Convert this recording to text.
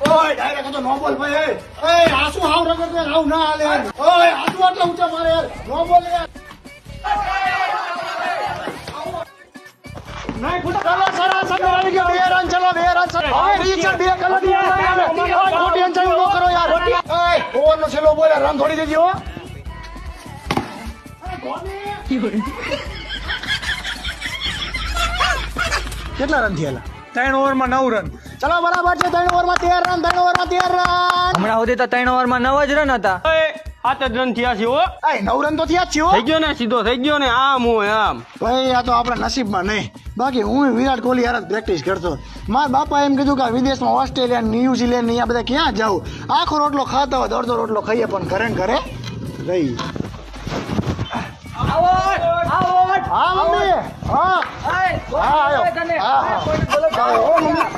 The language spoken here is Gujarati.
ઓય ડાયરેક્ટ તો નો બોલ ભાઈ એ આ શું હાવ રગડ તો હાવ ના હાલે ઓય આ શું ઊંચા મારે યાર. નો બોલ યાર. નહીં ફૂટા ચાલો સરા સરા આવી ગયો બે રન ચલો બે રન ચલો. હવે રીચર બે કલરની ખોટી અંચાઈ નો કરો યાર. ઓય ઓવર નો છેલ્લો બોલ રન થોડી દેજો હો. કેટલા રન થયેલા? ત્રણ ઓવરમાં નવ રન. ચલો બરાબર છે ત્રણ ઓવરમાં તેર રન ત્રણ ઓવરમાં તેર રન. હમણાં સુધી તો ત્રણ ઓવરમાં નવ જ રન હતા. સાત જ રન થયા છે હો. એ નવ રન તો થયા જ છે હો. થઈ ગયો ને સીધો થઈ ગયો ને આમ હું આમ ભાઈ આ તો આપણા નસીબમાં નહીં. બાકી હું વિરાટ કોહલી યાર પ્રેક્ટિસ કરતો. મારા બાપા એમ કીધું કે વિદેશમાં ઓસ્ટ્રેલિયા ન્યુઝીલેન્ડ ને અહીંયા બધા ક્યાં જાઉં? આખો રોટલો ખાતા હોય તો અડધો રોટલો ખાઈએ પણ ઘરે ઘરે રહી. હા મમ્મી. હા. હા હા હા ઓ મમ્મી